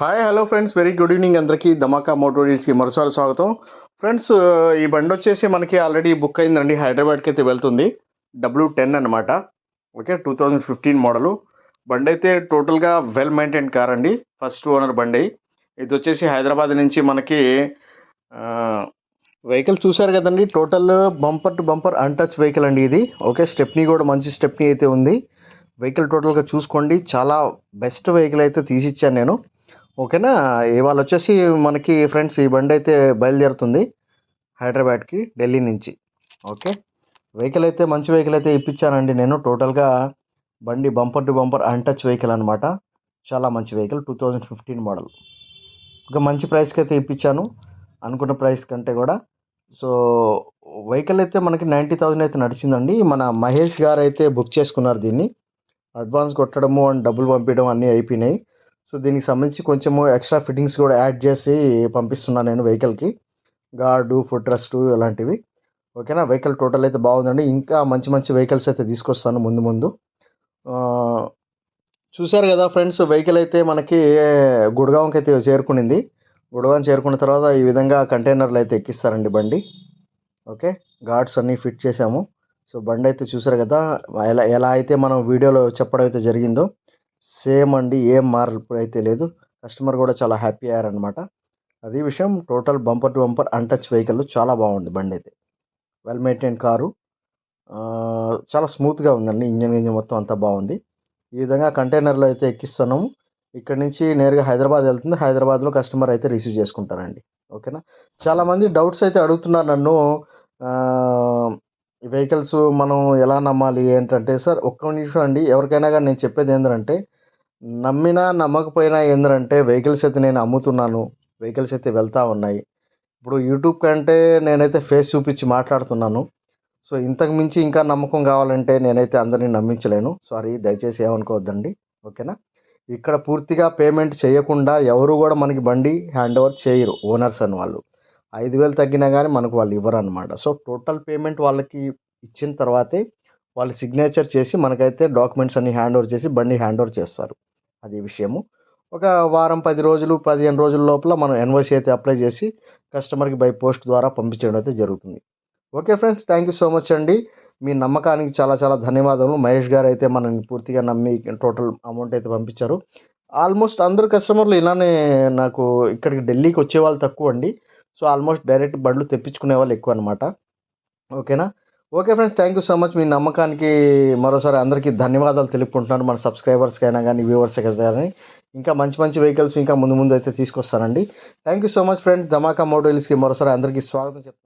Hi hello friends very good evening అందరికీ. ధమాకా మోటోరీస్కి మరోసారి స్వాగతం. ఫ్రెండ్స్ ఈ బండి వచ్చేసి మనకి ఆల్రెడీ బుక్ అయిందండి. హైదరాబాద్కి అయితే వెళ్తుంది. డబ్ల్యూ టెన్ అనమాట okay two thousand fifteen model బండి అయితే టోటల్గా వెల్ మెయింటైన్ కార్ అండి. ఫస్ట్ ఓనర్ బండి. ఇది వచ్చేసి హైదరాబాద్ నుంచి మనకి వెహికల్ చూశారు కదండి. Total bumper to bumper untouch vehicle అండి ఇది. ఓకే స్టెప్నీ కూడా మంచి స్టెప్నీ అయితే ఉంది. వెహికల్ టోటల్గా చూసుకోండి. చాలా బెస్ట్ వెహికల్ అయితే తీసిచ్చాను నేను. ఓకేనా? ఇవాళ వచ్చేసి మనకి ఫ్రెండ్స్ ఈ బండి అయితే బయలుదేరుతుంది హైదరాబాద్కి ఢిల్లీ నుంచి. ఓకే? వెహికల్ అయితే మంచి వెహికల్ అయితే ఇప్పించానండి నేను. టోటల్గా బండి bumper to bumper untouch vehicle అనమాట చాలా మంచి vehicle two thousand fifteen model. ఒక మంచి ప్రైస్కి అయితే ఇప్పించాను. అనుకున్న ప్రైస్ కంటే కూడా. సో వెహికల్ అయితే మనకి నైంటీ థౌజండ్ అయితే నడిచిందండి. మన మహేష్ గారు అయితే బుక్ చేసుకున్నారు దీన్ని. అడ్వాన్స్ కొట్టడము అండ్ డబ్బులు పంపించడం అన్నీ అయిపోయినాయి. సో దీనికి సంబంధించి కొంచెము ఎక్స్ట్రా ఫిట్టింగ్స్ కూడా యాడ్ చేసి పంపిస్తున్నాను నేను వెహికల్కి. గార్డు ఫుడ్ రెస్ట్ ఇలాంటివి. ఓకేనా? వెహికల్ టోటల్ అయితే బాగుందండి. ఇంకా మంచి మంచి వెహికల్స్ అయితే తీసుకొస్తాను ముందు ముందు. చూశారు కదా ఫ్రెండ్స్ వెహికల్ అయితే మనకి గుడ్గావ్కి అయితే చేరుకునింది. గుడ్గావ్ చేరుకున్న తర్వాత ఈ విధంగా కంటైనర్లు అయితే ఎక్కిస్తారండి బండి. ఓకే? గార్డ్స్ అన్నీ ఫిట్ చేసాము సో బండి అయితే చూసారు కదా ఎలా ఎలా అయితే మనం వీడియోలో చెప్పడం అయితే జరిగిందో సేమ్ అండి ఏం మార్పు అయితే లేదు. కస్టమర్ కూడా చాలా హ్యాపీ అయ్యారనమాట అది విషయం total bumper to bumper untouch vehicle చాలా బాగుంది బండి అయితే వెల్ మెయింటైన్ కారు. చాలా స్మూత్గా ఉందండి. ఇంజన్ ఇంజన్ మొత్తం అంతా బాగుంది. ఈ విధంగా కంటైనర్లో అయితే ఎక్కిస్తున్నాము ఇక్కడ నుంచి నేరుగా హైదరాబాద్ వెళ్తుంది. హైదరాబాద్లో కస్టమర్ అయితే రిసీవ్ చేసుకుంటారండి. ఓకేనా? చాలామంది డౌట్స్ అయితే అడుగుతున్నారు నన్ను. వెహికల్స్ మనం ఎలా నమ్మాలి ఏంటంటే సార్ ఒక్క నిమిషం అండి. ఎవరికైనా కానీ నేను చెప్పేది ఏంటంటే నమ్మినా నమ్మకపోయినా ఏంటంటే వెహికల్స్ అయితే నేను అమ్ముతున్నాను వెహికల్స్ అయితే వెళ్తూ ఉన్నాయి. ఇప్పుడు యూట్యూబ్ కంటే నేనైతే ఫేస్ చూపించి మాట్లాడుతున్నాను. సో ఇంతకు మించి ఇంకా నమ్మకం కావాలంటే నేనైతే అందరినీ నమ్మించలేను. సారీ దయచేసి ఏమనుకోవద్దండి. ఓకేనా? ఇక్కడ పూర్తిగా పేమెంట్ చేయకుండా ఎవరు కూడా మనకి బండి హ్యాండ్ ఓవర్ చేయరు ఓనర్స్ అని వాళ్ళు. ఐదు వేలు తగ్గినా కానీ మనకు వాళ్ళు ఇవ్వరు అనమాట సో టోటల్ పేమెంట్ వాళ్ళకి ఇచ్చిన తర్వాతే వాళ్ళు సిగ్నేచర్ చేసి మనకైతే డాక్యుమెంట్స్ అన్ని హ్యాండ్ ఓవర్ చేసి బండి హ్యాండ్ ఓవర్ చేస్తారు. అది విషయము. ఒక వారం పది రోజులు పదిహేను రోజుల లోపల మనం ఎన్ఓసి అయితే అప్లై చేసి కస్టమర్కి బై పోస్ట్ ద్వారా పంపించడం అయితే జరుగుతుంది. Okay friends thank you so much అండి. మీ నమ్మకానికి చాలా చాలా ధన్యవాదాలు మహేష్ గారు అయితే మనల్ని పూర్తిగా నమ్మి టోటల్ అమౌంట్ అయితే పంపించారు. ఆల్మోస్ట్ అందరు కస్టమర్లు ఇలానే నాకు ఇక్కడికి ఢిల్లీకి వచ్చే వాళ్ళు తక్కువ అండి సో ఆల్మోస్ట్ డైరెక్ట్ బండ్లు తెప్పించుకునే వాళ్ళు ఎక్కువ అనమాట ఓకేనా? Okay friends thank you so much మీ నమ్మకానికి మరోసారి అందరికీ ధన్యవాదాలు తెలుపుకుంటున్నాను. మన సబ్స్క్రైబర్స్కి అయినా కానీ వ్యూవర్స్కి అయినా కానీ ఇంకా మంచి మంచి వెహికల్స్ ఇంకా ముందు ముందు అయితే తీసుకొస్తానండి. Thank you so much friends Dhamaka మోడల్స్కి మరోసారి అందరికీ స్వాగతం చెప్తాను